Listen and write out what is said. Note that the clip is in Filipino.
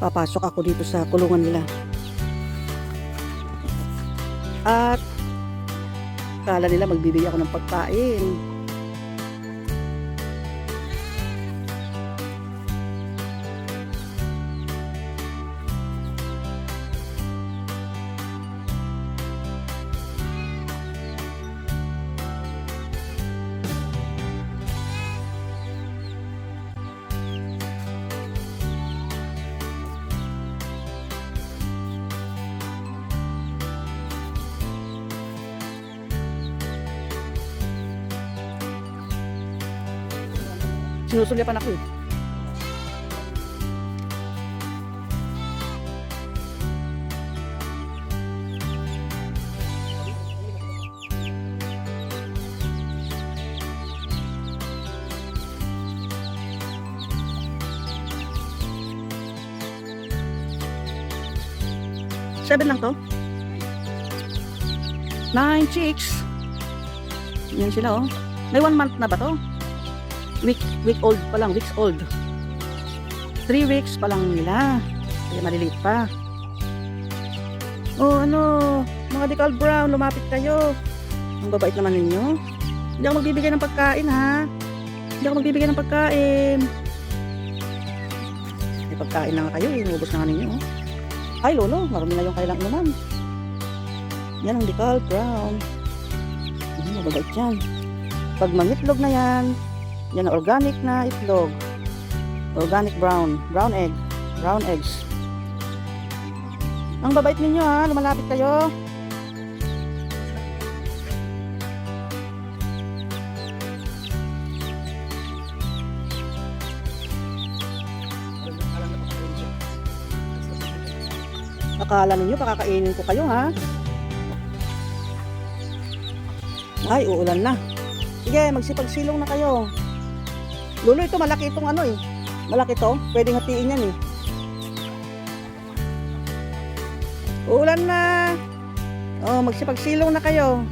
papasok ako dito sa kulungan nila. At kala nila magbibigay ako ng pagkain. Sinusulyapan ako eh. Seven lang to. Nine chicks. Yan sila oh. May one month na ba to? Week week old pa lang, weeks old. 3 weeks pa lang nila. Kaya maliliit pa. Oh, ano, mga decal brown, lumapit kayo. Ang babait naman ninyo. Hindi ako magbibigay ng pagkain, ha? Hindi ako magbibigay ng pagkain. May pagkain na nga kayo, eh. Inubos na nga ninyo. oh. Ay, lolo, marami na yung kailang naman. Yan ang decal brown. Hmm, mababait yan. Pag mangitlog na yan, yan organic na itlog. Organic brown. Brown egg. Brown eggs. Ang babait ninyo ha. Lumalapit kayo. Akala ninyo pakakainin ko kayo ha. Ay, uulan na. Sige, magsipagsilong na kayo. Lulo, ito malaki itong ano eh. Malaki to. Pwedeng hatiin yan eh. Uulan na. Oh, magsipagsilong na kayo.